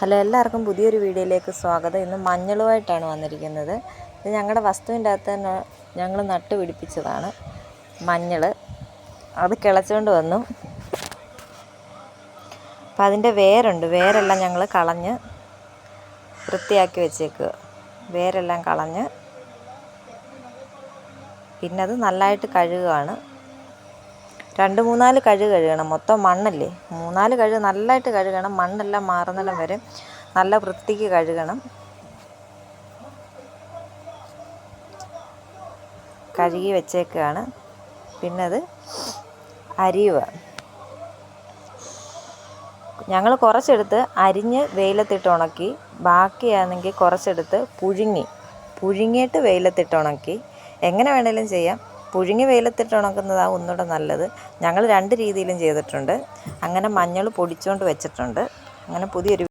Hello എല്ലാവർക്കും പുതിയൊരു വീഡിയോയിലേക്ക് സ്വാഗതം. ഇന്ന് മഞ്ഞളുമായിട്ടാണ് വന്നിരിക്കുന്നത്. ഇത് ഞങ്ങളുടെ വസ്തുവിന്റെ അകത്ത് തന്നെ ഞങ്ങൾ നട്ട് പിടിപ്പിച്ചതാണ് മഞ്ഞൾ അത് കിളച്ചുകൊണ്ട് വന്നു. അപ്പം അതിന്റെ വേരുണ്ട്. വേരെല്ലാം ഞങ്ങൾ കളഞ്ഞ് വൃത്തിയാക്കി വെച്ചേക്കുക. വേരെല്ലാം കളഞ്ഞ് പിന്നെ അത് നല്ലതായിട്ട് കഴുകുകയാണ് രണ്ട് മൂന്നാൽ കഴു കഴുകണം. മൊത്തം മണ്ണല്ലേ? മൂന്നാൽ കഴു നല്ലതായിട്ട് കഴുകണം. മണ്ണെല്ലാം മാറുന്നിടം വരെ നല്ല വൃത്തിക്ക് കഴുകണം. കഴുകി വെച്ചേക്കാണ്. പിന്നെ അത് അരിയുക. ഞങ്ങൾ കുറച്ചെടുത്ത് അരിഞ്ഞ് വെയിലത്തിട്ട് ഉണക്കി ബാക്കിയാണെങ്കിൽ കുറച്ചെടുത്ത് പുഴുങ്ങി. പുഴുങ്ങിയിട്ട് വെയിലത്തിട്ട് ഉണക്കി. എങ്ങനെ വേണേലും ചെയ്യാം. പുഴുങ്ങി വെയിലത്തിട്ട് ഉണക്കുന്നതാണ് ഒന്നുകൂടെ നല്ലത്. ഞങ്ങൾ രണ്ട് രീതിയിലും ചെയ്തിട്ടുണ്ട്. അങ്ങനെ മഞ്ഞൾ പൊടിച്ചുകൊണ്ട് വെച്ചിട്ടുണ്ട്. അങ്ങനെ പുതിയൊരു